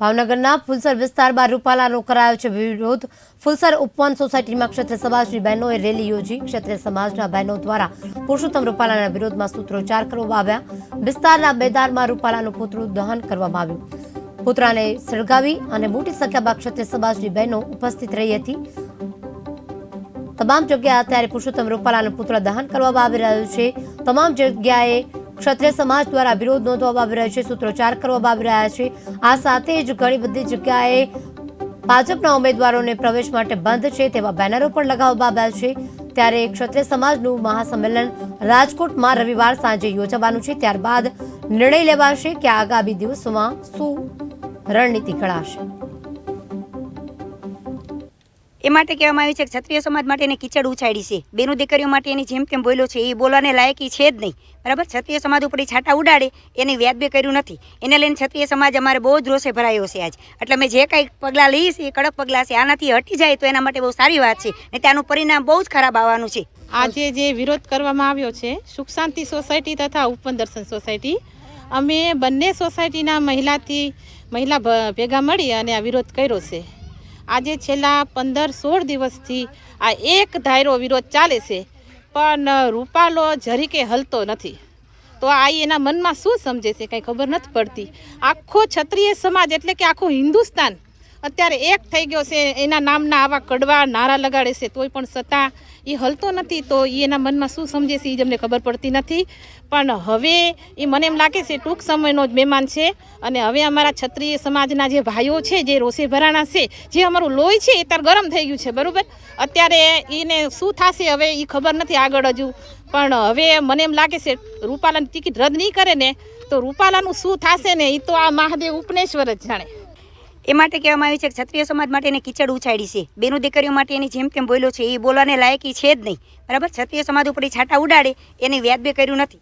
ભાવનગરના ફુલસર વિસ્તારમાં રૂપાલાનો કરાયો છે વિરોધ. ફુલસર ઉપવન સોસાયટીમાં ક્ષત્રિય સમાજની બહેનોએ રેલી યોજી. ક્ષત્રિય સમાજના બહેનો દ્વારા પુરુષોત્તમ રૂપાલાના વિરોધમાં સૂત્રોચ્ચાર કરવામાં આવ્યા. વિસ્તારના મેદાનમાં રૂપાલાનું પુતળું દહન કરવામાં આવ્યું. પુતળાને સળગાવી અને મોટી સંખ્યામાં ક્ષત્રિય સમાજની બહેનો ઉપસ્થિત રહી હતી. તમામ જગ્યાએ અત્યારે પુરુષોત્તમ રૂપાલાનું પુતળા દહન કરવામાં આવી રહ્યું છે. તમામ જગ્યાએ ક્ષત્રિય સમાજ દ્વારા વિરોધ નોંધવામાં આવી રહ્યો છે, સૂત્રોચ્ચાર કરવામાં આવી રહ્યા છે. આ સાથે જ ઘણી બધી જગ્યાએ ભાજપના ઉમેદવારોને પ્રવેશ માટે બંધ છે તેવા બેનરો પણ લગાવવામાં આવ્યા છે. ત્યારે ક્ષત્રિય સમાજનું મહાસંમેલન રાજકોટમાં રવિવાર સાંજે યોજાવાનું છે. ત્યારબાદ નિર્ણય લેવાશે કે આગામી દિવસોમાં શું રણનીતિ ઘડાશે. એ માટે કહેવામાં આવ્યું છે કે ક્ષત્રિય સમાજ માટે એને કીચડ ઉછાડી છે. બેનું દીકરીઓ માટે એની જેમ તેમ બોલ્યો છે, એ બોલવાને લાયકી છે જ નહીં. બરાબર? ક્ષત્રિય સમાજ ઉપર છાંટા ઉડાડે, એને વ્યાજબે કર્યું નથી. એને લઈને ક્ષત્રિય સમાજ અમારે બહુ જ રોષે ભરાયો છે આજ. એટલે મેં જે કાંઈ પગલાં લઈશ એ કડક પગલાં છે. આનાથી હટી જાય તો એના માટે બહુ સારી વાત છે. ને ત્યાંનું પરિણામ બહુ જ ખરાબ આવવાનું છે. આજે જે વિરોધ કરવામાં આવ્યો છે, સુખ શાંતિ સોસાયટી તથા ઉપવન દર્શન સોસાયટી, અમે બંને સોસાયટીના મહિલાથી, મહિલા ભેગા મળી અને આ વિરોધ કર્યો છે. આજે છેલ્લા પંદર સોળ દિવસથી આ એક ધાયરો વિરોધ ચાલે છે, પણ રૂપાલો જરીકે હલતો નથી. તો આ એના મનમાં શું સમજે છે? કંઈ ખબર નથી પડતી. આખો ક્ષત્રિય સમાજ એટલે કે આખું હિન્દુસ્તાન અત્યારે એક થઈ ગયો છે, એના નામના આવા કડવા નારા લગાડે છે, તોય પણ છતાં એ હલતો નથી, તો એ એના મનમાં શું સમજે છે એ જ અમને ખબર પડતી નથી. પણ હવે એ મને એમ લાગે છે, ટૂંક સમયનો જ મહેમાન છે, અને હવે અમારા ક્ષત્રિય સમાજના જે ભાઈઓ છે, જે રોષે ભરાણા છે, જે અમારું લોહી છે, એ ત્યારે ગરમ થઈ ગયું છે, બરાબર? અત્યારે એને શું થશે, હવે એ ખબર નથી આગળ હજુ. પણ હવે મને એમ લાગે છે, રૂપાલાની ટિકિટ રદ નહીં કરે ને, તો રૂપાલાનું શું થશે ને એ તો આ મહાદેવ ઉપનેશ્વર જ જાણે. એ માટે કહેવામાં આવ્યું છે કે ક્ષત્રિય સમાજ માટે એને કીચડ ઉછાડી છે. બેનું દીકરીઓ માટે એની જેમ તેમ બોલ્યો છે. એ બોલવાને લાયકી છે જ નહીં. બરાબર? ક્ષત્રિય સમાજ ઉપર એ છાંટા ઉડાડે. એને વ્યાજબે કર્યું નથી.